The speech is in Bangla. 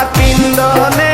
আমার পিন্দনে